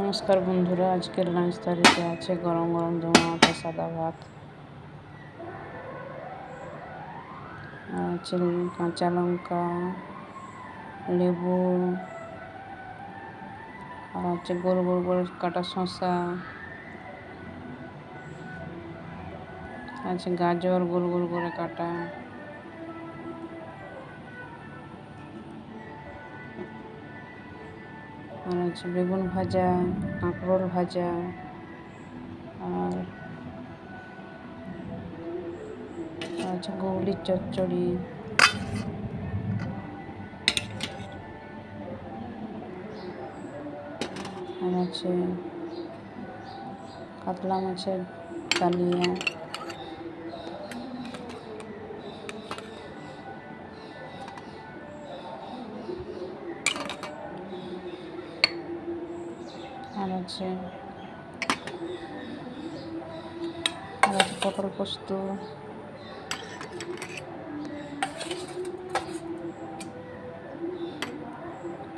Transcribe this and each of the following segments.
নমস্কার বন্ধুরা, আজকের লাঞ্চ তারিখে আছে গরম গরম ধোঁয়া সাদা ভাত। আছে কাঁচা লঙ্কা, লেবু, আর আছে গোল গোল করে কাটা শসা আছে গাজর গোল গোল করে কাটা। আর হচ্ছে বেগুন ভাজা, কাঁকরোল ভাজা, আর আছে গৌলির চচ্চড়ি। আর আছে কাতলা মাছের কালিয়া আর আছে আর আছে পটল পোস্ত।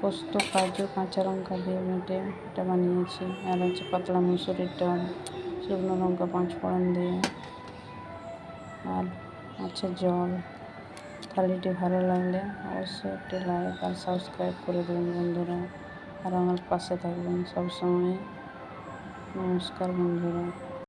পোস্ত, কাজু, কাঁচা লঙ্কা দিয়ে মেটে এটা বানিয়েছি। আর হচ্ছে পাতলা মুসুরির ডাল, শুকনো লঙ্কা, পাঁচ ফোড়ন দিয়ে। আর আছে জল। থালিটি ভালো লাগলে অবশ্যই একটি লাইক আর সাবস্ক্রাইব করে দেবেন বন্ধুরা। আমার পাশে থাকবেন সবসময়। নমস্কার বন্ধুরা।